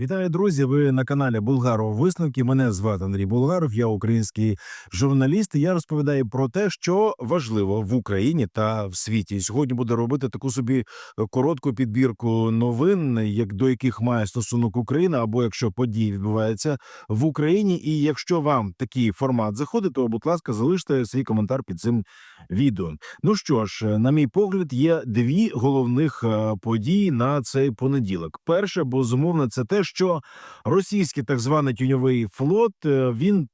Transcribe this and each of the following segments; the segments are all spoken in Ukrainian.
Вітаю, друзі! Ви на каналі Булгаров Висновки. Мене звати Андрій Булгаров, я український журналіст. і Я розповідаю про те, що важливо в Україні та в світі. Сьогодні буду робити таку собі е, коротку підбірку новин, як до яких має стосунок Україна, або якщо події відбуваються в Україні. І якщо вам такий формат заходить, то будь ласка, залиште свій коментар під цим відео. Ну що ж, на мій погляд, є дві головних е, події на цей понеділок. Перше, безумовно, це те, що російський так званий тюньовий флот е, він.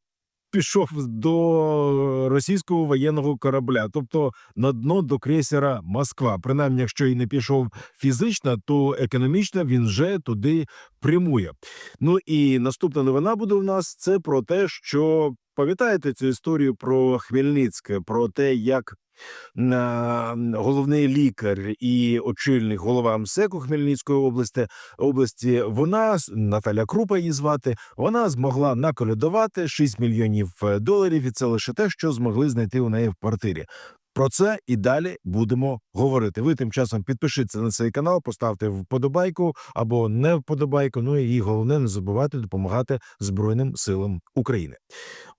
Пішов до російського воєнного корабля, тобто на дно до крейсера Москва. Принаймні, якщо і не пішов фізично, то економічно він вже туди прямує. Ну і наступна новина буде у нас це про те, що пам'ятаєте цю історію про Хмельницьке, про те, як головний лікар і очільник голова МСЕКу Хмельницької області області. Вона Наталя Крупа її звати. Вона змогла наколядувати 6 мільйонів е, доларів, і це лише те, що змогли знайти у неї в квартирі. Про це і далі будемо говорити. Ви тим часом підпишіться на цей канал, поставте вподобайку або не вподобайку. Ну і головне не забувати допомагати Збройним силам України.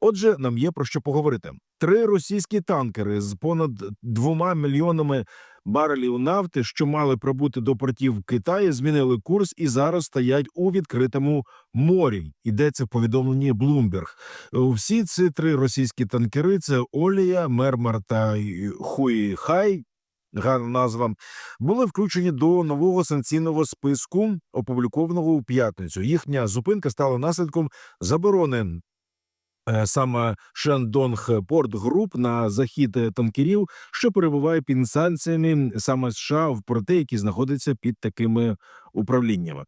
Отже, нам є про що поговорити. Три російські танкери з понад двома мільйонами барелів нафти, що мали прибути до портів Китаю, змінили курс і зараз стоять у відкритому морі. Йдеться в повідомленні Bloomberg. Всі ці три російські танкери: це Олія, Мермер та Хуїхай. Гарна назва були включені до нового санкційного списку, опублікованого у п'ятницю. Їхня зупинка стала наслідком заборони саме Шендонг Порт Груп на захід е, танкерів, що перебуває під санкціями саме США в порти, які знаходяться під такими управліннями.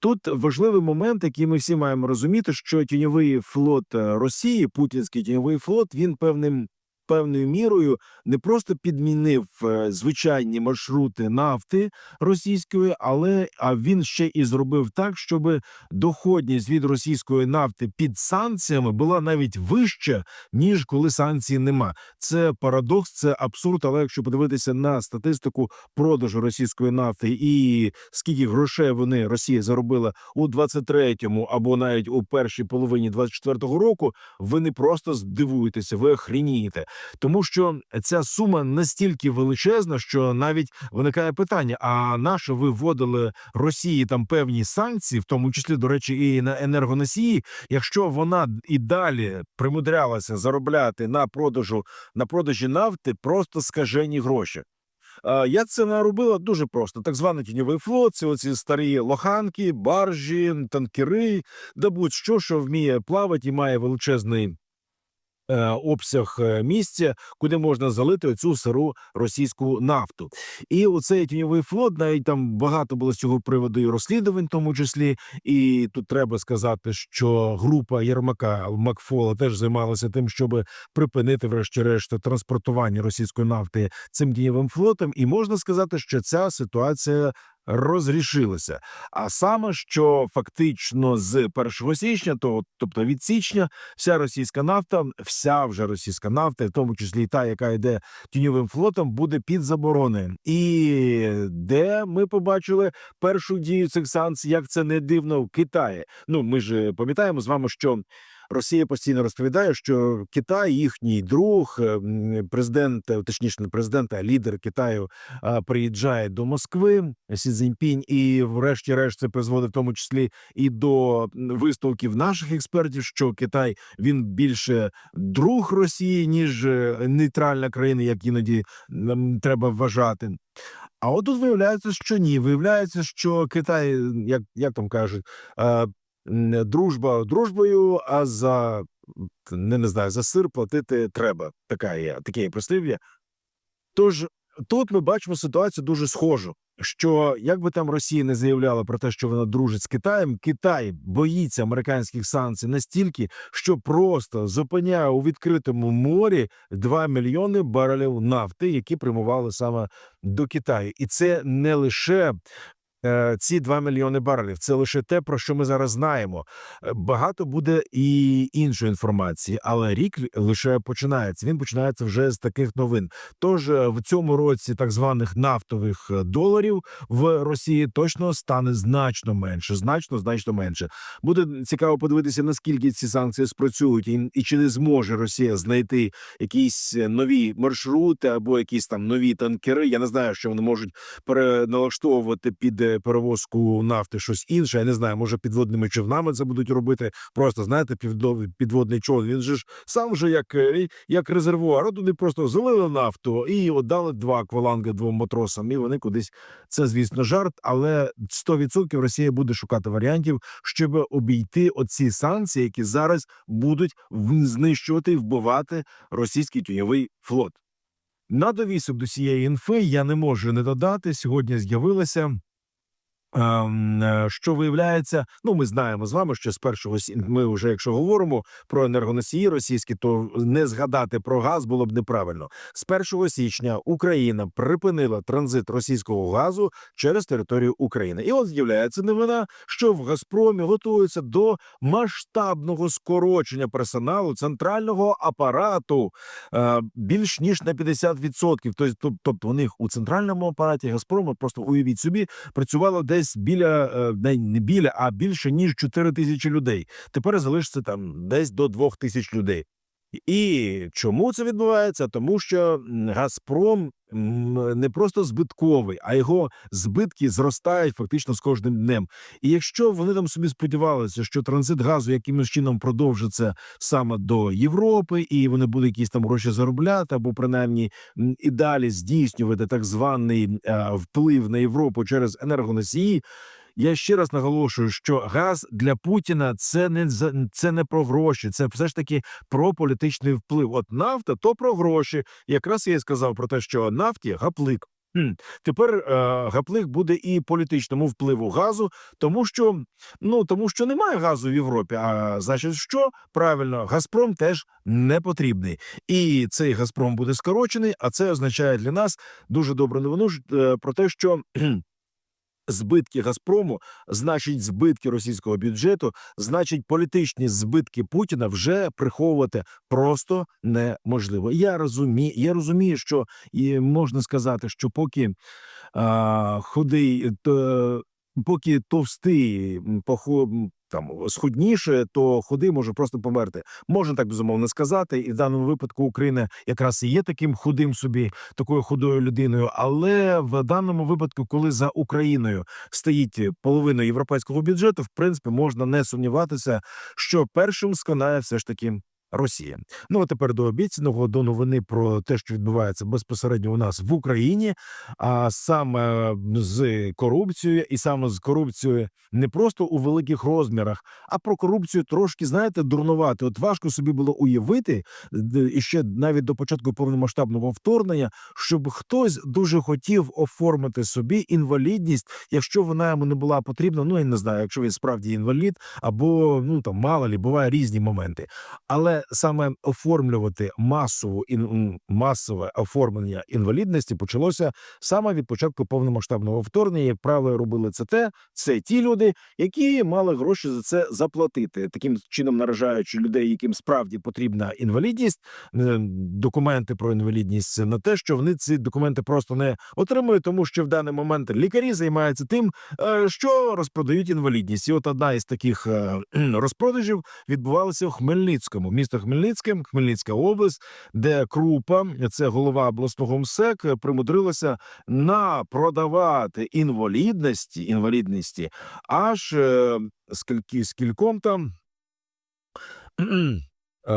Тут важливий момент, який ми всі маємо розуміти, що тіньовий флот е, Росії, путінський тіньовий флот, він певним. Певною мірою не просто підмінив е, звичайні маршрути нафти російської, але а він ще і зробив так, щоб доходність від російської нафти під санкціями була навіть вища, ніж коли санкцій нема. Це парадокс, це абсурд. Але якщо подивитися на статистику продажу російської нафти і скільки грошей вони Росія заробила у 23-му або навіть у першій половині 24-го року, ви не просто здивуєтеся, ви охренієте. Тому що ця сума настільки величезна, що навіть виникає питання: а на що ви вводили Росії там певні санкції, в тому числі, до речі, і на енергоносії, якщо вона і далі примудрялася заробляти на продажу на продажі нафти просто скажені гроші. Як це вона робила? Дуже просто. Так званий тіньовий флот, це оці старі лоханки, баржі, танкери, да будь-що, що вміє плавати і має величезний обсяг е, місця, куди можна залити оцю сиру російську нафту. І оцей тіньовий флот, навіть там багато було з цього приводу і розслідувань, в тому числі. І тут треба сказати, що група Єрмака Макфола теж займалася тим, щоб припинити, врешті-решт, транспортування російської нафти цим тіньовим флотом. І можна сказати, що ця ситуація. Розрішилося, а саме що фактично з 1 січня, то тобто від січня, вся російська нафта, вся вже російська нафта, в тому числі та, яка йде тіньовим флотом, буде під забороною. І де ми побачили першу дію цих санкцій, як це не дивно в Китаї. Ну ми ж пам'ятаємо з вами, що. Росія постійно розповідає, що Китай їхній друг, е, президент, е, точніше, не президент, а лідер Китаю приїжджає до Москви Сі Цзіньпінь, і врешті-решт це призводить в тому числі і до висновків наших експертів, що Китай він більше друг Росії ніж е, нейтральна країна, як іноді нам треба вважати. А от тут виявляється, що ні. Виявляється, що Китай, як, як там кажуть, дружба дружбою, а за не, не знаю, за сир платити треба. Така є таке є прислів'я. Тож тут ми бачимо ситуацію дуже схожу. Що як би там Росія не заявляла про те, що вона дружить з Китаєм, Китай боїться американських санкцій настільки, що просто зупиняє у відкритому морі 2 мільйони барелів нафти, які прямували саме до Китаю, і це не лише ці 2 мільйони барелів. Це лише те, про що ми зараз знаємо. Е, Багато буде і іншої інформації, але рік лише починається. Він починається вже з таких новин. Тож е, в цьому році так званих нафтових е, доларів в Росії точно стане значно менше, значно значно менше. Буде цікаво подивитися, наскільки ці санкції спрацюють, і, і чи не зможе Росія знайти якісь е, нові маршрути або якісь там нові танкери. Я не знаю, що вони можуть переналаштовувати під е, перевозку нафти щось інше. Я не знаю, може підводними човнами це будуть робити. Просто знаєте, підводний, човен. Він же ж сам же як, е, як резервуар. От Туди просто залили нафту і отдали два акваланги двом матросам. І вони кудись це, звісно, жарт, але 100% Росія буде шукати варіантів, щоб обійти оці санкції, які зараз будуть знищувати і вбивати російський тюньовий флот. На довісок до цієї інфи я не можу не додати. Сьогодні з'явилося. Ем, е, Що виявляється, ну ми знаємо з вами, що з першого ми вже, якщо говоримо про енергоносії російські, то не згадати про газ було б неправильно. З 1 січня Україна припинила транзит російського газу через територію України. І от з'являється новина, що в Газпромі готуються до масштабного скорочення персоналу центрального апарату е, більш ніж на 50%. Тобто, тоб- тобто у них у центральному апараті Газпрому просто уявіть собі працювало десь біля е, не біля, а більше ніж 4 тисячі людей. Тепер залишиться там десь до 2 тисяч людей. І чому це відбувається? Тому що Газпром не просто збитковий, а його збитки зростають фактично з кожним днем. І якщо вони там собі сподівалися, що транзит газу якимось чином продовжиться саме до Європи, і вони будуть якісь там гроші заробляти, або принаймні і далі здійснювати так званий е, вплив на Європу через енергоносії. Я ще раз наголошую, що газ для Путіна це не це не про гроші, це все ж таки про політичний вплив. От нафта то про гроші. Якраз я і сказав про те, що нафті гаплик. Тепер е, гаплик буде і політичному впливу газу, тому що ну тому що немає газу в Європі. А значить, що правильно, Газпром теж не потрібний, і цей Газпром буде скорочений. А це означає для нас дуже добру новину е, про те, що. Збитки Газпрому, значить, збитки російського бюджету, значить, політичні збитки Путіна вже приховувати просто неможливо. Я розумію, я розумію, що і можна сказати, що поки а, худий, то, поки товстий там схудніше, то худий може просто померти. Можна так безумовно сказати, і в даному випадку Україна якраз і є таким худим собі, такою худою людиною. Але в даному випадку, коли за Україною стоїть половина європейського бюджету, в принципі, можна не сумніватися, що першим сконає все ж таки. Росія, ну а тепер до обіцяного до новини про те, що відбувається безпосередньо у нас в Україні, а саме з корупцією, і саме з корупцією не просто у великих розмірах, а про корупцію трошки знаєте дурнувати. От важко собі було уявити і ще навіть до початку повномасштабного вторгнення, щоб хтось дуже хотів оформити собі інвалідність, якщо вона йому не була потрібна. Ну я не знаю, якщо він справді інвалід, або ну там мало лі, буває різні моменти. Але саме оформлювати масову ін, масове оформлення інвалідності почалося саме від початку повномасштабного вторгнення. Як правило, робили це те, це ті люди, які мали гроші за це заплатити, таким чином наражаючи людей, яким справді потрібна інвалідність, е, документи про інвалідність на те, що вони ці документи просто не отримують, тому що в даний момент лікарі займаються тим, е, що розпродають інвалідність. І от одна із таких е, розпродажів відбувалася в Хмельницькому. Місто Хмельницьке, Хмельницька область, де Крупа, це голова обласного МСЕК, примудрилася на продавати інвалідності, інвалідності аж е, скільки скільком там. Е,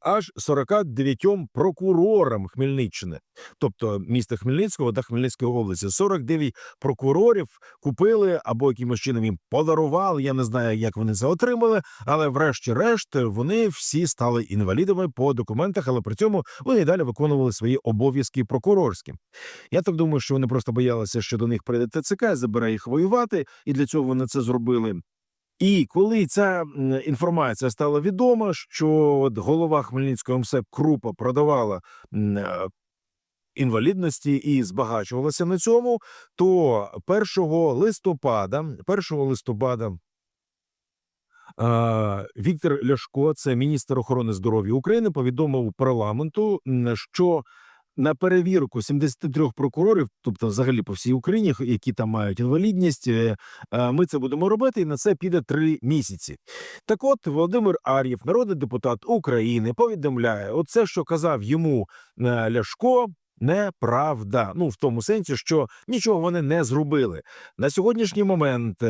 аж 49 прокурорам Хмельниччини, тобто міста Хмельницького та Хмельницької області, 49 прокурорів купили або якимось чином їм подарували. Я не знаю, як вони це отримали, але врешті-решт вони всі стали інвалідами по документах, але при цьому вони далі виконували свої обов'язки прокурорські. Я так думаю, що вони просто боялися, що до них прийде ТЦК, забере їх воювати, і для цього вони це зробили. І коли ця інформація стала відома, що от голова Хмельницького МСЕП Крупа продавала е, інвалідності і збагачувалася на цьому, то 1 листопада, 1 листопада Віктор Ляшко, це міністр охорони здоров'я України, повідомив парламенту, що на перевірку 73 прокурорів, тобто взагалі по всій Україні, які там мають інвалідність, е, е, ми це будемо робити, і на це піде три місяці. Так от Володимир Ар'єв, народний депутат України, повідомляє: оце, що казав йому е, Ляшко. Неправда, ну в тому сенсі, що нічого вони не зробили на сьогоднішній момент.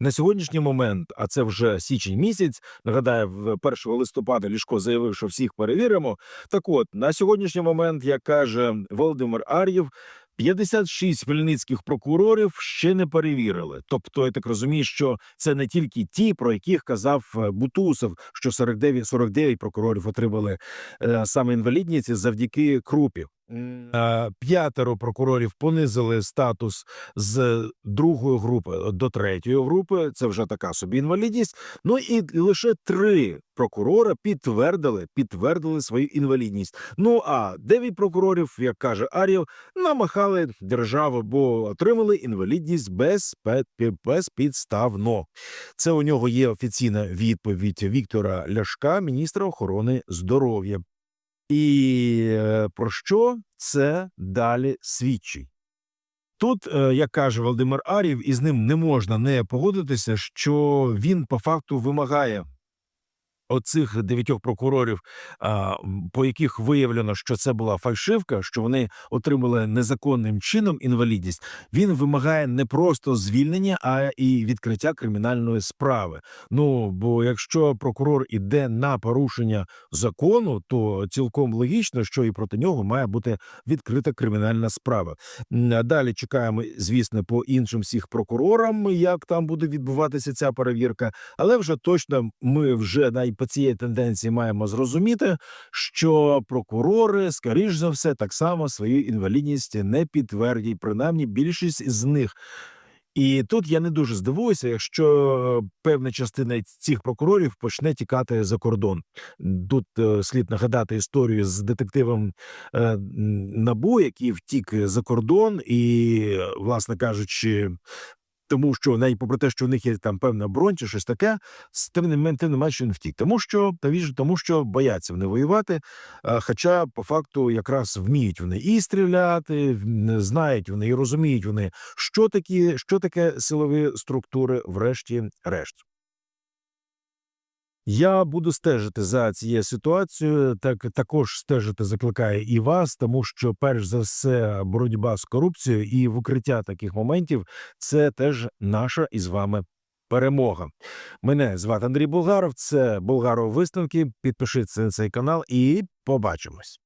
На сьогоднішній момент, а це вже січень місяць. Нагадаю, в 1 листопада Лішко заявив, що всіх перевіримо. Так от на сьогоднішній момент, як каже Володимир Ар'єв, 56 хмельницьких прокурорів ще не перевірили. Тобто, я так розумію, що це не тільки ті, про яких казав е, Бутусов, що 49, 49 прокурорів отримали е, саме інвалідність завдяки крупі. Е, П'ятеро прокурорів понизили статус з другої групи до третьої групи. Це вже така собі інвалідність. Ну і лише три прокурора підтвердили, підтвердили свою інвалідність. Ну а дев'ять прокурорів, як каже Ар'єв, намахали державу, бо отримали інвалідність без, безпідставно. Це у нього є офіційна відповідь Віктора Ляшка, міністра охорони здоров'я. І е, про що це далі свідчить? Тут, е, як каже Володимир Арів, і з ним не можна не погодитися, що він по факту вимагає оцих дев'ятьох прокурорів, по яких виявлено, що це була фальшивка, що вони отримали незаконним чином інвалідність. Він вимагає не просто звільнення, а і відкриття кримінальної справи. Ну бо якщо прокурор іде на порушення закону, то цілком логічно, що і проти нього має бути відкрита кримінальна справа. Далі чекаємо, звісно, по іншим всіх прокурорам, як там буде відбуватися ця перевірка. Але вже точно ми вже навіть по цієї тенденції маємо зрозуміти, що прокурори, скоріш за все, так само свою інвалідність не підтвердять, принаймні більшість з них. І тут я не дуже здивуюся, якщо певна частина цих прокурорів почне тікати за кордон. Тут е, слід нагадати історію з детективом е, Набу, який втік за кордон, і, власне кажучи, тому що навіть попри те, що в них є там певна бронь чи щось таке, з тим не мен- тим не менше він втік. Тому що та віж, тому що бояться вони воювати. Хоча по факту якраз вміють вони і стріляти, знають вони і розуміють вони, що такі, що таке силові структури, врешті-решт. Я буду стежити за цією ситуацією. Так також стежити закликає і вас, тому що перш за все боротьба з корупцією і викриття таких моментів це теж наша із вами перемога. Мене звати Андрій Булгаров. Це Булгаров висновки. Підпишіться на цей канал і побачимось.